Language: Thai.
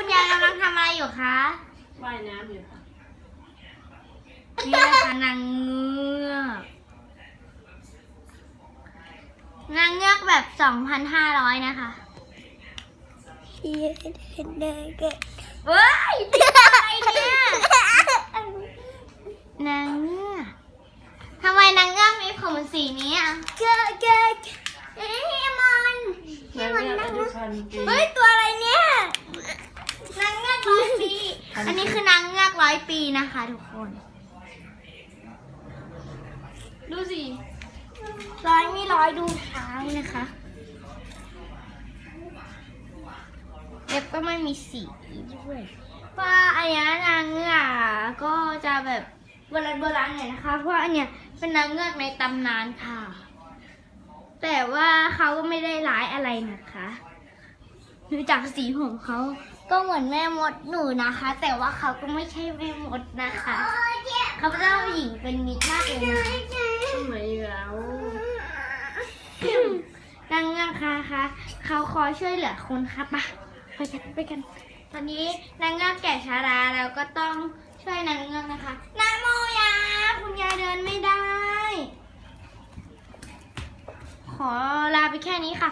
คุณยายกำลังทำอะไรอยู่คะว่ายน้ำอยู่ค่ะนี่นะคะนางเงือกนางเงือกแบบ2,500นะคะที่เด็กเฮ้ยอะไรเนี่ยนางเงือกทำไมนางเงือกมีผมสีนี้อะเกิดเกิดเอ้ยมันนางเงือกอายุพันปีเฮ้ยตัวอะไรเนี่ย นางเงือกร้อยปี อันนี้คือนางเงือกร้อยปีนะคะทุกคน ดูสิ ร้อยมีร้อยดูเท้านะคะเล็บก็ไม่มีสีด้วยว่าอันนี้นางเงือกก็จะแบบโบราณโบราณหน่อยนะคะ เพราะว่าอันเนี้ยเป็นนางเงือกในตำนานค่ะ แต่ว่าเขาก็ไม่ได้ร้ายอะไรนะคะดูจากสีผมเขา ก็เหมือนแม่มดหนูนะคะ แต่ว่าเขาก็ไม่ใช่แม่มดนะคะ เขาเป็นเจ้าหญิงเป็นมิตรมากเลยนะทำไมแล้วนางเงือกค่ะคะเขาคอยช่วยเหลือคนค่ะปะไปกันไปกัน ตอนนี้นางเงือกแก่ชาราแล้วก็ต้องช่วยนางเงือกนะคะนาโมยาคุณยายเดินไม่ได้ ขอลาไปแค่นี้ค่ะ